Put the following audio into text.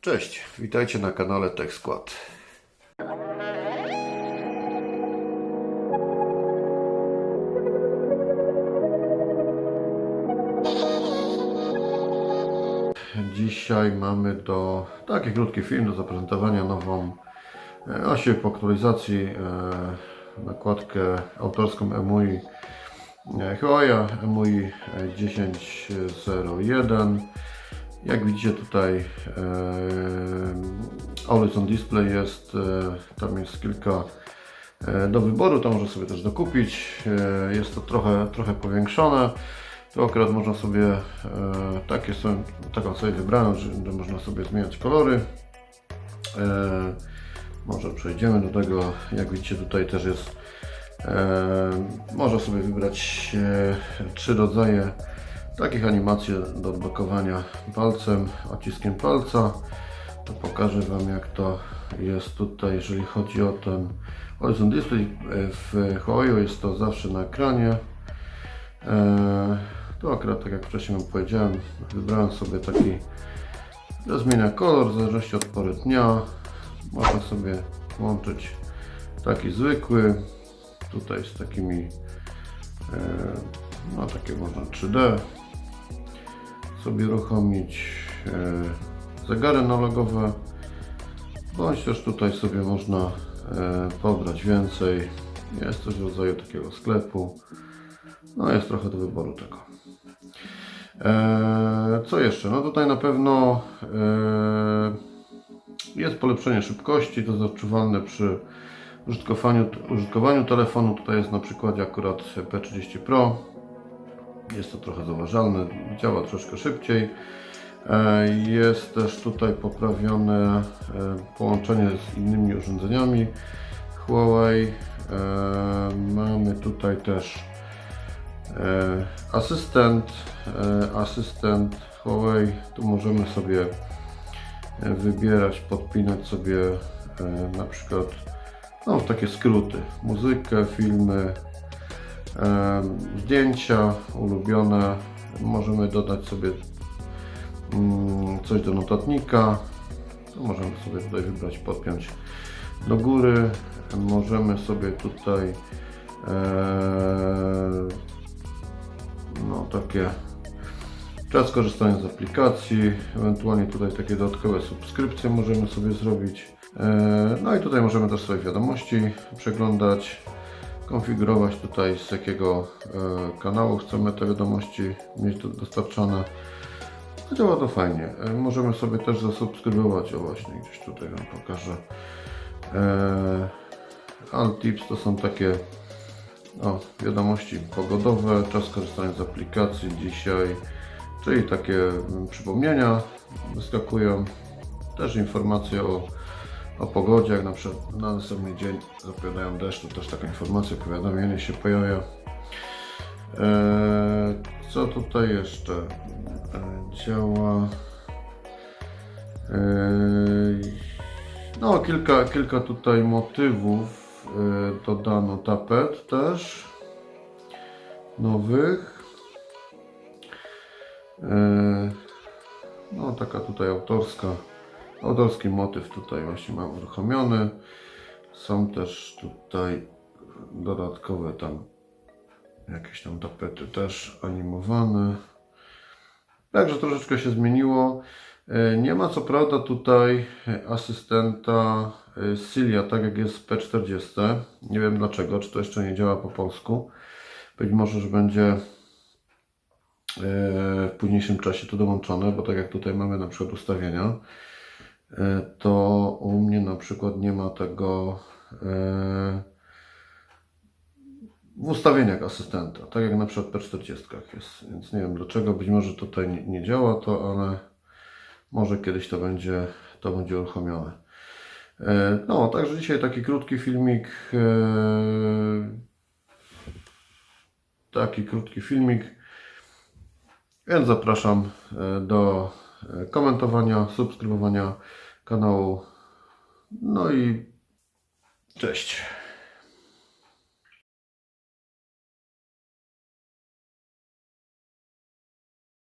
Cześć, witajcie na kanale TechSquad. Dzisiaj mamy do taki krótki film do zaprezentowania nową e, osię po aktualizacji e, nakładkę autorską EMUI e, Huawei EMUI 10.01 jak widzicie tutaj Always on Display jest, e, tam jest kilka e, do wyboru, to można sobie też dokupić. E, jest to trochę, trochę powiększone. Tu akurat można sobie, takie są, taką sobie wybrano, że, można sobie zmieniać kolory. Może przejdziemy do tego, jak widzicie tutaj też jest, można sobie wybrać trzy rodzaje takich animacji do odblokowania palcem, odciskiem palca. To pokażę Wam jak to jest tutaj, jeżeli chodzi o ten Horizon Display w Huawei jest to zawsze na ekranie. E, Tu akurat tak jak wcześniej Wam powiedziałem, wybrałem sobie taki, że zmienia kolor w zależności od pory dnia. Można sobie włączyć taki zwykły, tutaj z takimi, e, no takie można 3D sobie uruchomić e, zegary analogowe, bądź też tutaj sobie można e, pobrać więcej. Jest coś w rodzaju takiego sklepu. No jest trochę do wyboru tego. E, co jeszcze? No tutaj na pewno jest polepszenie szybkości, to jest odczuwalne przy użytkowaniu, użytkowaniu telefonu. Tutaj jest na przykładzie akurat P30 Pro. Jest to trochę zauważalne, działa troszkę szybciej. E, Jest też tutaj poprawione e, połączenie z innymi urządzeniami Huawei. E, Mamy tutaj też asystent, asystent Huawei. Tu możemy sobie wybierać, podpinać sobie na przykład no, takie skróty, muzykę, filmy, zdjęcia ulubione. Możemy dodać sobie mm, coś do notatnika. Możemy sobie tutaj wybrać, podpiąć do góry. Możemy sobie tutaj no takie czas korzystania z aplikacji, ewentualnie tutaj takie dodatkowe subskrypcje możemy sobie zrobić. E, No i tutaj możemy też sobie wiadomości przeglądać, konfigurować tutaj z jakiego e, kanału chcemy te wiadomości mieć do- dostarczane. No Działa to fajnie. E, Możemy sobie też zasubskrybować, o właśnie gdzieś tutaj Wam pokażę. E, Alt Tips to są takie o, wiadomości pogodowe, czas korzystania z aplikacji dzisiaj, czyli takie mm, przypomnienia wyskakują, też informacje o, o pogodzie, jak na przykład na następny dzień zapowiadają deszcz, to też taka informacja, powiadomienie się pojawia. Eee, co tutaj jeszcze eee, działa? Eee, no, kilka, kilka tutaj motywów eee, dodano tapet też nowych. Eee, no, taka tutaj autorska, autorski motyw tutaj właśnie mam uruchomiony. Są też tutaj dodatkowe tam jakieś tam tapety też animowane. Także troszeczkę się zmieniło. E, Nie ma co prawda tutaj asystenta e, Cilia, tak jak jest w P40. Nie wiem dlaczego, czy to jeszcze nie działa po polsku. Być może, że będzie e, w późniejszym czasie to dołączone, bo tak jak tutaj mamy na przykład ustawienia, to u mnie na przykład nie ma tego e, w ustawieniach asystenta, tak jak na przykład w P40 jest, więc nie wiem dlaczego, być może tutaj nie, działa to, ale może kiedyś to będzie, to będzie uruchomione. E, No, także dzisiaj taki krótki filmik, e, taki krótki filmik, więc zapraszam e, do e, komentowania, subskrybowania kanału, no i cześć.